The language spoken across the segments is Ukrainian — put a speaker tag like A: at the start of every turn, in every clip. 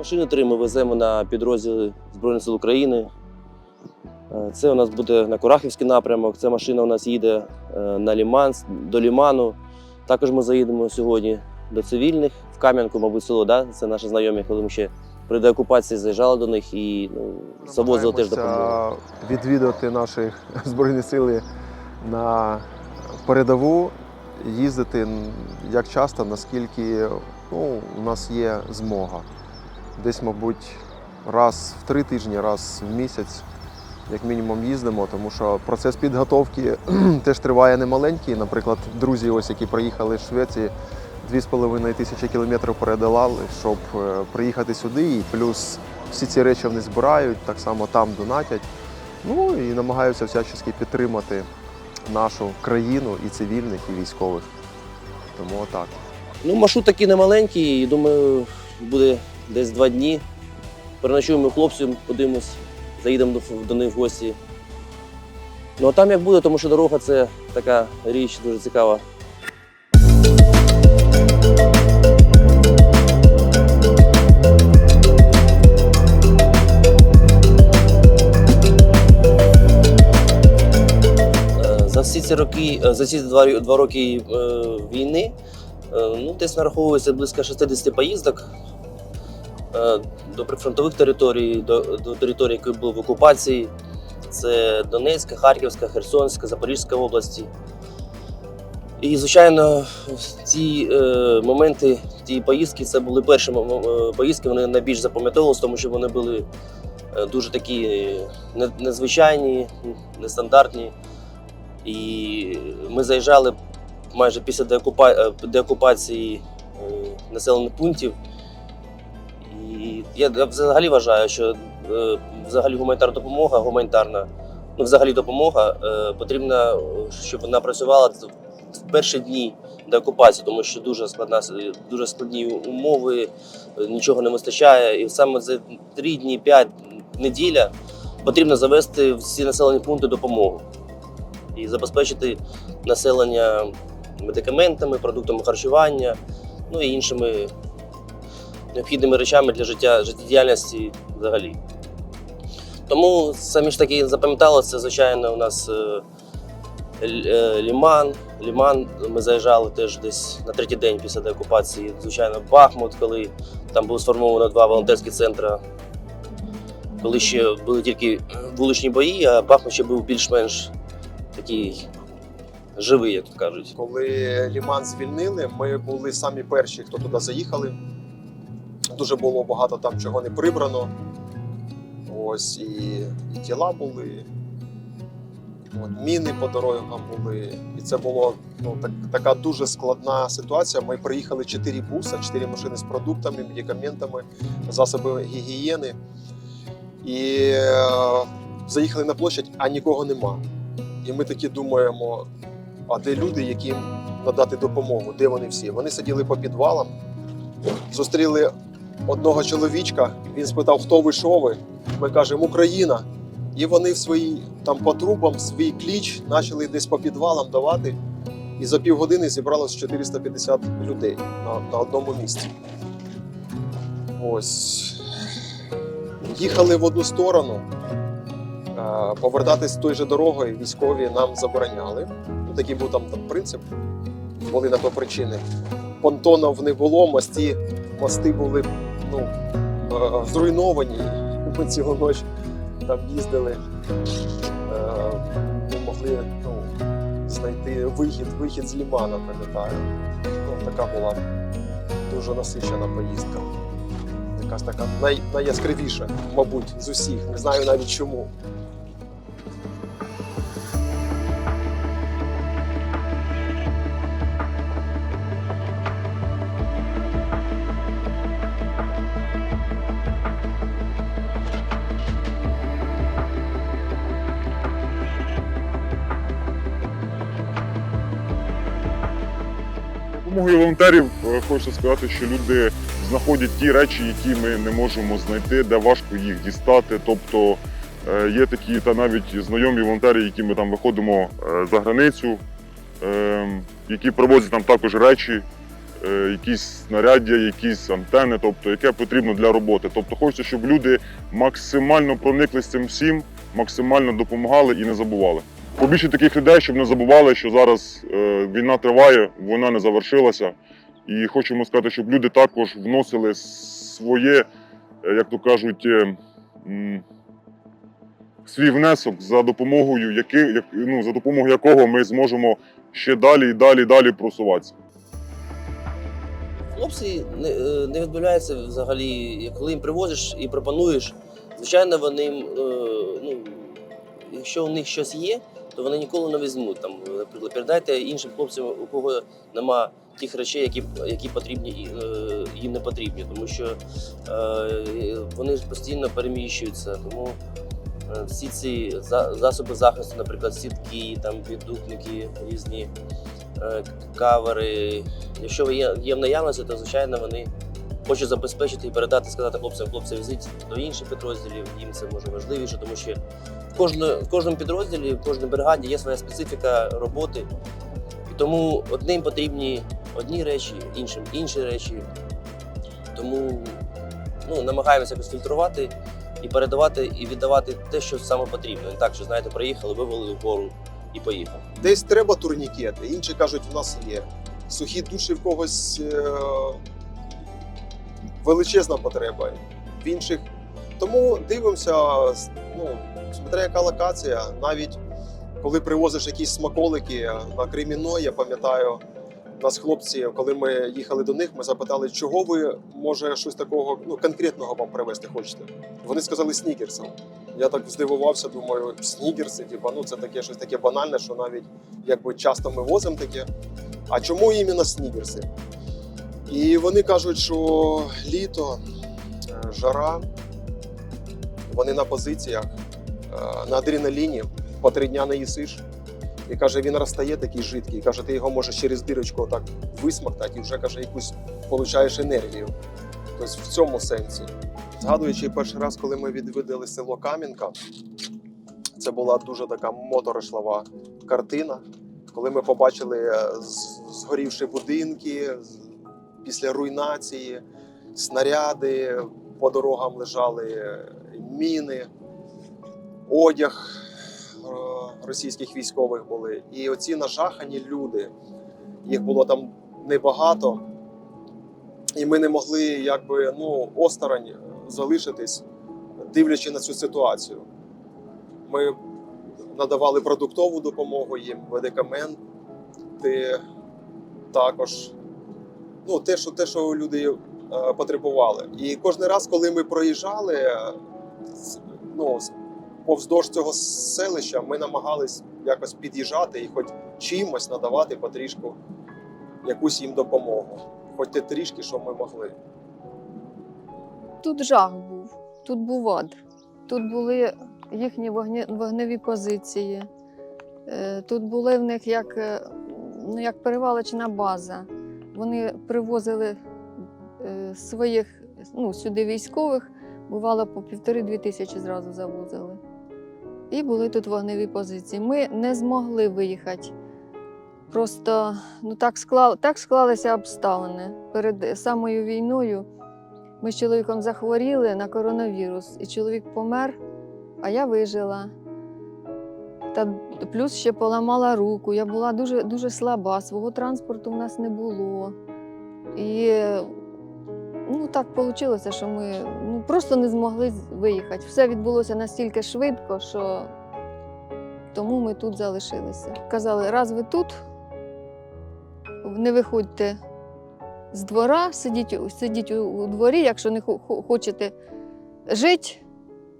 A: Машини три ми веземо на підрозділи Збройних сил України. Е, Це у нас буде на Курахівський напрямок. Ця машина у нас їде е, на Ліман, до Ліману. Також ми заїдемо сьогодні до цивільних в Кам'янку, мабуть, село. Да? Це наші знайомі, коли ми ще при деокупації заїжджали до них і ну, завозили теж допомогу.
B: Відвідати наші збройні сили на передову, їздити як часто, наскільки ну, у нас є змога. Десь, мабуть, раз в три тижні, раз в місяць, як мінімум, їздимо, тому що процес підготовки теж триває немаленький. Наприклад, друзі, ось які приїхали з Швеції, 2,5 тисячі кілометрів передолали, щоб е, приїхати сюди. І плюс всі ці речі вони збирають, так само там донатять. Ну і намагаються всячески підтримати нашу країну і цивільних, і військових. Тому отак.
A: Ну, маршрут такий немаленький, і думаю, буде десь два дні. Переночуємо у хлопців, подивимось, заїдемо до, них в гості. Ну а там як буде, тому що дорога це така річ дуже цікава. Е, За всі ці роки, е, за ці два, два роки е, війни, е, ну, десь нараховується близько 60 поїздок до прифронтових територій, до, до територій, які були в окупації. Це Донецька, Харківська, Херсонська, Запорізька області. І, звичайно, ці е, моменти, ті поїздки, це були перші е, поїздки, вони найбільш запам'ятовувалися, тому що вони були е, дуже такі незвичайні, нестандартні. І ми заїжджали майже після деокупа... е, деокупації е, населених пунктів. І я взагалі вважаю, що е, взагалі гуманітарна допомога, гуманітарна, ну взагалі допомога е, потрібна, е, щоб вона працювала в перші дні деокупації, тому що дуже складна дуже складні умови, нічого не вистачає. І саме за три дні, п'ять неділя потрібно завести всі населені пункти допомогу і забезпечити населення медикаментами, продуктами харчування, ну і іншими необхідними речами для життя, життєдіяльності взагалі. Тому самі ж таки запам'яталося, звичайно, у нас е, е, Ліман. Ліман ми заїжджали теж десь на третій день після деокупації. Звичайно, Бахмут, коли там було сформовано два волонтерські центри. Коли ще були тільки вуличні бої, а Бахмут ще був більш-менш такий живий, як то кажуть.
B: Коли Ліман звільнили, ми були самі перші, хто туди заїхали. Дуже було багато там чого не прибрано. Ось і, і тіла були, от, міни по дорогам були. І це було ну, так, така дуже складна ситуація. Ми приїхали чотири буса, чотири машини з продуктами, медикаментами, засоби гігієни. І е, заїхали на площадь, а нікого нема. І ми такі думаємо, а де люди, яким надати допомогу? Де вони всі? Вони сиділи по підвалам, зустріли одного чоловічка. Він спитав, хто ви, що ви? Ми кажемо, Україна. І вони в свої там по трубам свій кліч почали десь по підвалам давати. І за півгодини зібралось 450 людей на, на одному місці. Ось. Їхали в одну сторону. Е, Повертатись тою же дорогою військові нам забороняли. Ну, такий був там, там принцип. Були на то причини. Понтонів не було, мості, мости були ну, е, зруйновані. Ми цілу ніч там їздили, ми могли ну, знайти вихід, вихід з лімана, пам'ятаю. Ну, така була дуже насичена поїздка. Якась така най, найяскравіша, мабуть, з усіх. Не знаю навіть чому.
C: Допомогою волонтерів е, хочу сказати, що люди знаходять ті речі, які ми не можемо знайти, де важко їх дістати. Тобто е, є такі та навіть знайомі волонтери, які ми там виходимо е, за границю, е, які привозять нам також речі, якісь знаряддя, якісь антени, тобто яке потрібно для роботи. Тобто хочеться, щоб люди максимально проникли з цим всім, максимально допомагали і не забували. Побільше таких людей, щоб не забували, що зараз е, війна триває, вона не завершилася. І хочемо сказати, щоб люди також вносили своє, е, як то кажуть, е, свій внесок, за допомогою яки, як, ну, за допомогою якого ми зможемо ще далі і далі далі просуватися.
A: Хлопці не, не відмовляються взагалі, коли їм привозиш і пропонуєш. Звичайно, вони, ну, якщо у них щось є, то вони ніколи не візьмуть. Там, наприклад, передайте іншим хлопцям, у кого нема тих речей, які, які потрібні е, їм не потрібні, тому що е, вони ж постійно переміщуються. Тому е, всі ці засоби захисту, наприклад, сітки, там, віддупники різні, кавери, Якщо є, є в наявності, то звичайно вони хочуть забезпечити і передати, сказати хлопцям, хлопці, везіть до інших підрозділів. Їм це може важливіше, тому що в, в кожному підрозділі, в кожній бригаді є своя специфіка роботи. І тому одним потрібні одні речі, іншим інші речі. Тому ну, намагаємося якось фільтрувати і передавати, і віддавати те, що саме потрібно. Не так, що знаєте, приїхали, вивели вгору і поїхали.
B: Десь треба турнікети, інші кажуть, в нас є. Сухі душі в когось е- величезна потреба, в інших. Тому дивимося, ну, смотря яка локація, навіть коли привозиш якісь смаколики на Креміно, я пам'ятаю, нас хлопці, коли ми їхали до них, ми запитали, чого ви може щось такого ну, конкретного вам привезти хочете. Вони сказали снікерсом. Я так здивувався, думаю, снікерси, типа, ну це таке щось таке банальне, що навіть якби часто ми возимо таке. А чому іменно снікерси? І вони кажуть, що літо, е, жара, вони на позиціях, на адреналіні, по три дня не їсиш. І каже, він розстає такий жидкий. Каже, ти його можеш через дирочку так висмоктати і вже каже, якусь получаєш енергію. Тобто в цьому сенсі. Згадуючи перший раз, коли ми відвідали село Кам'янка, це була дуже така моторошлива картина. Коли ми побачили е, з- згорівші будинки після руйнації, снаряди, по дорогам лежали е, міни, одяг е, російських військових були. І оці нажахані люди, їх було там небагато, і ми не могли якби ну, осторонь залишитись, дивлячи на цю ситуацію. Ми надавали продуктову допомогу їм, медикаменти також. Ну, те, що, те, що люди е, потребували. І кожен раз, коли ми проїжджали ну, повздовж цього селища, ми намагались якось під'їжджати і хоч чимось надавати потрішку якусь їм допомогу. Хоч те трішки, що ми могли.
D: Тут жах був, тут був ад. Тут були їхні вогневі позиції. Е, Тут були в них як, е, ну, як перевалочна база. Вони привозили е, своїх ну, сюди військових, бувало по півтори-дві тисячі зразу завозили. І були тут вогневі позиції. Ми не змогли виїхати. Просто ну, так, склали, так склалися обставини перед самою війною. Ми з чоловіком захворіли на коронавірус, і чоловік помер, а я вижила. Та плюс ще поламала руку. Я була дуже, дуже слаба, свого транспорту в нас не було. І ну, так вийшло, що ми просто не змогли виїхати. Все відбулося настільки швидко, що тому ми тут залишилися. Казали, раз ви тут, не виходьте з двора, сидіть, сидіть у, дворі, якщо не хо- хо- хочете жити,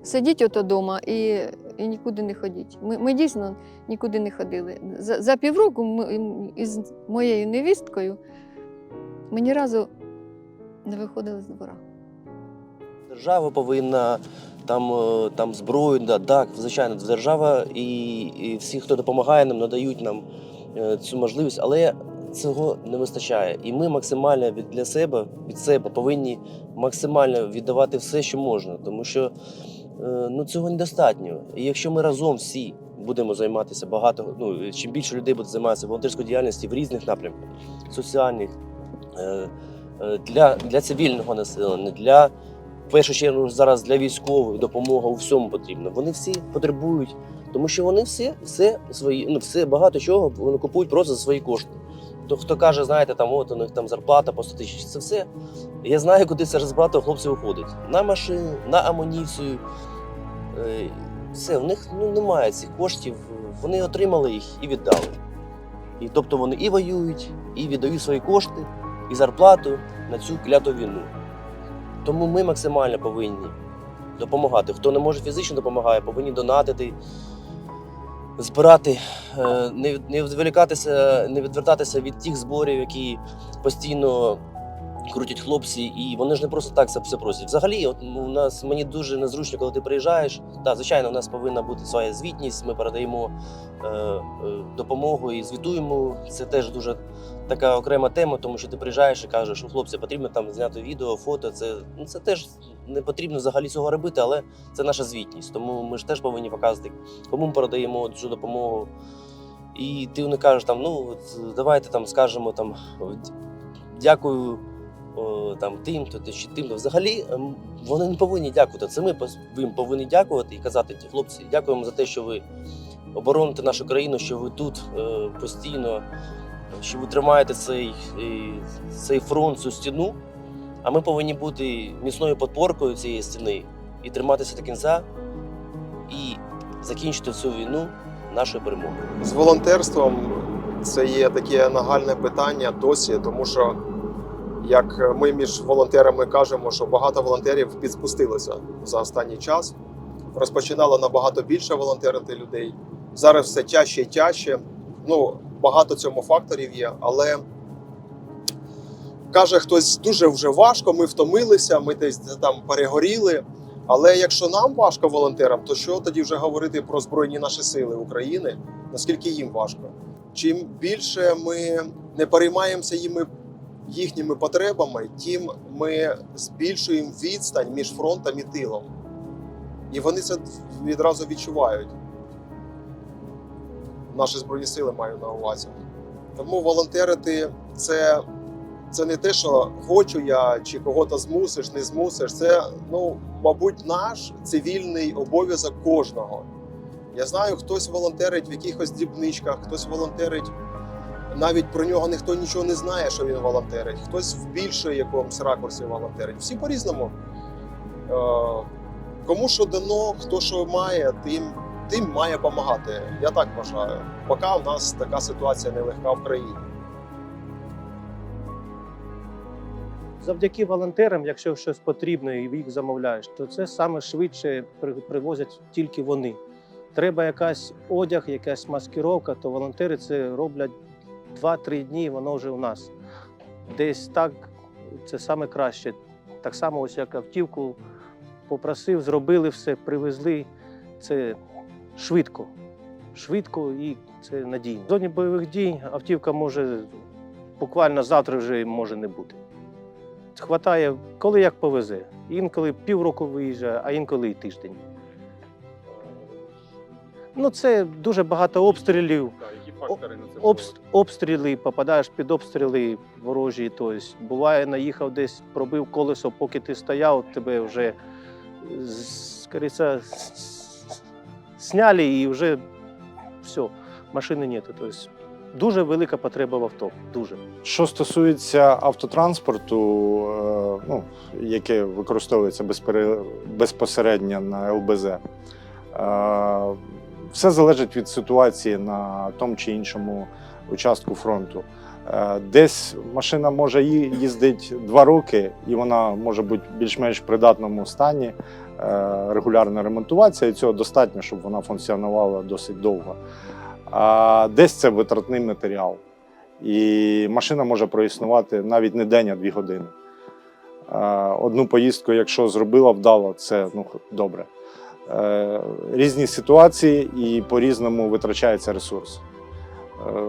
D: сидіть ото вдома і, і нікуди не ходіть. Ми, ми дійсно нікуди не ходили. За, за півроку ми, із моєю невісткою ми ні разу не виходили з двора.
A: Держава повинна там, е, там зброю, да, так, звичайно, держава і, і всі, хто допомагає нам, надають нам е, цю можливість, але цього не вистачає. І ми максимально від для себе від себе повинні максимально віддавати все, що можна, тому що е, ну, цього недостатньо. І якщо ми разом всі будемо займатися багато, ну чим більше людей буде займатися волонтерською діяльністю в різних напрямках, соціальних, для, для цивільного населення, для першу чергу зараз для військових допомога у всьому потрібна. Вони всі потребують, тому що вони всі все свої, ну все багато чого вони купують просто за свої кошти. То хто каже, знаєте, там от у них там зарплата по 100 тисяч, це все. Я знаю, куди ця зарплата у хлопців виходить. На машину, на амуніцію. Е, Все, в них ну, немає цих коштів. Вони отримали їх і віддали. І тобто вони і воюють, і віддають свої кошти, і зарплату на цю кляту війну. Тому ми максимально повинні допомагати. Хто не може фізично допомагає, повинні донатити, збирати, е, не, від- не відволікатися, не відвертатися від тих зборів, які постійно крутять хлопці, і вони ж не просто так це все просять. Взагалі, от ну, у нас мені дуже незручно, коли ти приїжджаєш. Так, звичайно, у нас повинна бути своя звітність. Ми передаємо е, е, допомогу і звітуємо. Це теж дуже така окрема тема, тому що ти приїжджаєш і кажеш, що хлопці потрібно там зняти відео, фото. Це ну це теж не потрібно взагалі цього робити, але це наша звітність. Тому ми ж теж повинні показувати, кому ми передаємо цю допомогу. І ти не кажеш там, ну давайте там скажемо там дякую там тим, то чи тим. то Взагалі ем, вони не повинні дякувати. Це ми їм повинні дякувати і казати, «Ті хлопці, дякуємо за те, що ви обороните нашу країну, що ви тут е, постійно, що ви тримаєте цей, е, цей фронт, цю стіну. А ми повинні бути міцною подпоркою цієї стіни і триматися до кінця, і закінчити цю війну нашою перемогою.
B: З волонтерством це є таке нагальне питання досі, тому що як ми між волонтерами кажемо, що багато волонтерів підспустилося за останній час. Розпочинало набагато більше волонтерити людей. Зараз все тяжче і тяжче. Ну, багато цьому факторів є, але каже хтось дуже вже важко, ми втомилися, ми десь там перегоріли. Але якщо нам важко волонтерам, то що тоді вже говорити про збройні наші сили України? Наскільки їм важко? Чим більше ми не переймаємося їми, їхніми потребами, тим ми збільшуємо відстань між фронтом і тилом. І вони це відразу відчувають. Наші збройні сили маю на увазі. Тому волонтерити це, це не те, що хочу я чи кого-то змусиш, не змусиш. Це, ну, мабуть, наш цивільний обов'язок кожного. Я знаю, хтось волонтерить в якихось дрібничках, хтось волонтерить. Навіть про нього ніхто нічого не знає, що він волонтерить. Хтось в більше якомусь ракурсі волонтерить. Всі по-різному. Е, кому що дано, хто що має, тим, тим має допомагати. Я так вважаю. Поки в нас така ситуація нелегка в країні.
E: Завдяки волонтерам, якщо щось потрібно і їх замовляєш, то це саме швидше привозять тільки вони. Треба якась одяг, якась маскировка, то волонтери це роблять 2-3 дні, воно вже у нас. Десь так це саме краще. Так само, ось як автівку попросив, зробили все, привезли. Це швидко. Швидко і це надійно. В зоні бойових дій автівка може буквально завтра вже може не бути. Хватає, коли як повезе. Інколи півроку виїжджає, а інколи і тиждень. Ну, це дуже багато обстрілів. Фактори Обс- обстріли, попадаєш під обстріли ворожі. Тобто, буває, наїхав десь, пробив колесо, поки ти стояв, тебе вже скоріше сняли і вже все, машини нету. Тобто, дуже велика потреба в авто. Дуже.
F: Що стосується автотранспорту, е, ну, яке використовується безпосередньо на ЛБЗ, е, все залежить від ситуації на тому чи іншому участку фронту. Е, Десь машина може їздити два роки, і вона може бути більш-менш придатному стані, е, регулярно ремонтуватися, і цього достатньо, щоб вона функціонувала досить довго. А десь це витратний матеріал. І машина може проіснувати навіть не день, а дві години. Е, Одну поїздку, якщо зробила вдало, це ну, добре. Е, Різні ситуації і по-різному витрачається ресурс. Е,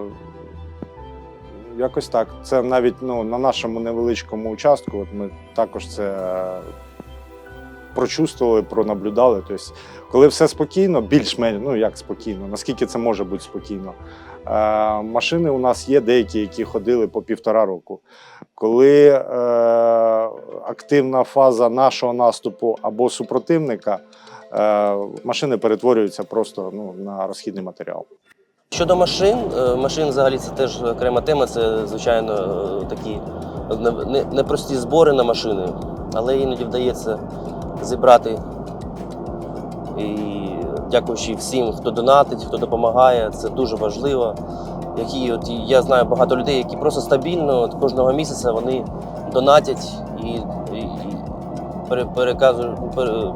F: Якось так. Це навіть ну, на нашому невеличкому участку. От ми також це е, прочувствували, пронаблюдали. Тобто, коли все спокійно, більш-менш, ну як спокійно, наскільки це може бути спокійно. Е, машини у нас є деякі, які ходили по півтора року. Коли е, активна фаза нашого наступу або супротивника, машини перетворюються просто ну, на розхідний матеріал.
A: Щодо машин, е, машин взагалі це теж окрема тема. Це, звичайно, е, такі не- не- непрості збори на машини, але іноді вдається зібрати. І дякуючи всім, хто донатить, хто допомагає, це дуже важливо. Які, от, я знаю багато людей, які просто стабільно от, кожного місяця вони донатять і,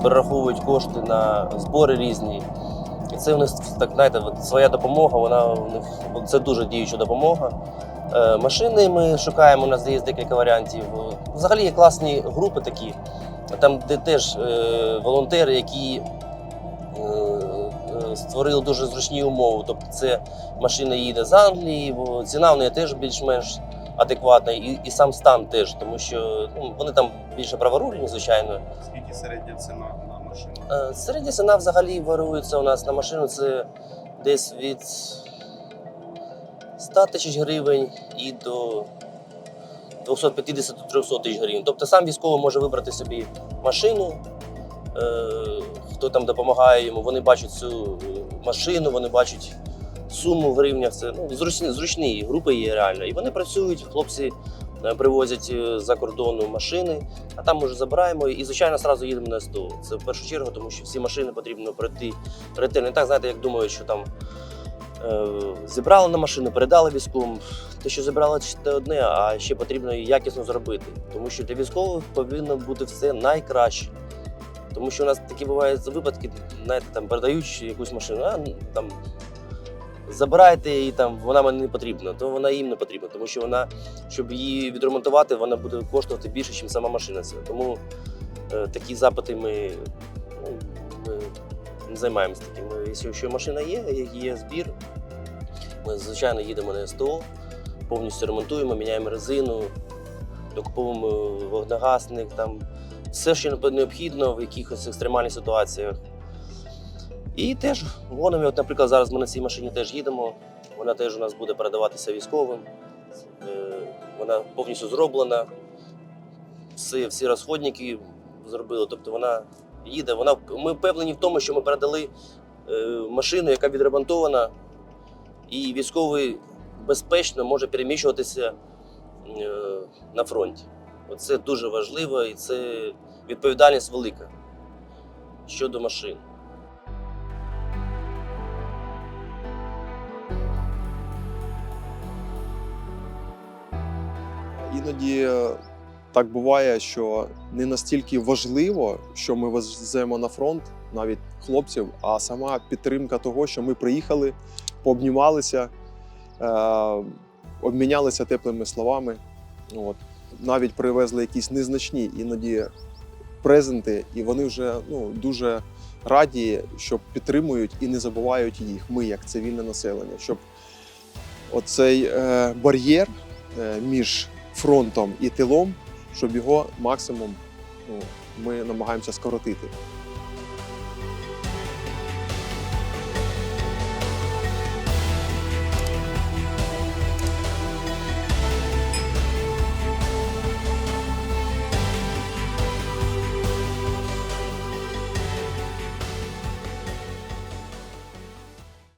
A: перераховують кошти на збори різні. І це у них так знаєте, своя допомога, вона у них це дуже діюча допомога. Е, машини ми шукаємо, у нас є декілька варіантів. Взагалі є класні групи такі, там, де теж е, волонтери, які е, створили дуже зручні умови. Тобто це машина їде з Англії, ціна в неї теж більш-менш адекватна, і, і сам стан теж, тому що ну, вони там більше праворульні, звичайно.
G: Скільки середня ціна на машину?
A: Е, Середня ціна взагалі варіюється у нас на машину. Це десь від 100 тисяч гривень і до 250-300 тисяч гривень. Тобто сам військовий може вибрати собі машину, е, хто там допомагає йому, вони бачать цю е, машину, вони бачать суму в гривнях. Це ну, зручні, зручні групи є реально. І вони працюють, хлопці е, привозять е, за кордону машини. А там ми вже забираємо і, звичайно, одразу їдемо на СТО. Це в першу чергу, тому що всі машини потрібно пройти ретельно. Не так, знаєте, як думають, що там е, зібрали на машину, передали військовим. Те, що зібрали, це одне, а ще потрібно її якісно зробити. Тому що для військових повинно бути все найкраще. Тому що у нас такі бувають випадки, знаєте, там передають якусь машину, а ну, там забирайте її там, вона мені не потрібна, то вона їм не потрібна, тому що вона, щоб її відремонтувати, вона буде коштувати більше, ніж сама машина. Тому е, такі запити ми, ну, ми не займаємося таким. Якщо машина є, є збір, ми звичайно їдемо на СТО, повністю ремонтуємо, міняємо резину, докуповуємо вогнегасник, там все, що необхідно в якихось екстремальних ситуаціях. І теж гонимо, от, наприклад, зараз ми на цій машині теж їдемо. Вона теж у нас буде передаватися військовим. Е, Вона повністю зроблена. Всі, всі розходники зробили. Тобто вона їде. Вона, ми впевнені в тому, що ми передали е, машину, яка відремонтована, і військовий безпечно може переміщуватися е, на фронті. Це дуже важливо і це відповідальність велика щодо машин.
B: Іноді е, так буває, що не настільки важливо, що ми веземо на фронт, навіть хлопців, а сама підтримка того, що ми приїхали, пообнімалися, е, обмінялися теплими словами. От. Навіть привезли якісь незначні іноді презенти, і вони вже ну, дуже раді, що підтримують і не забувають їх. Ми, як цивільне населення, щоб оцей е, бар'єр між фронтом і тилом, щоб його максимум ну, ми намагаємося скоротити.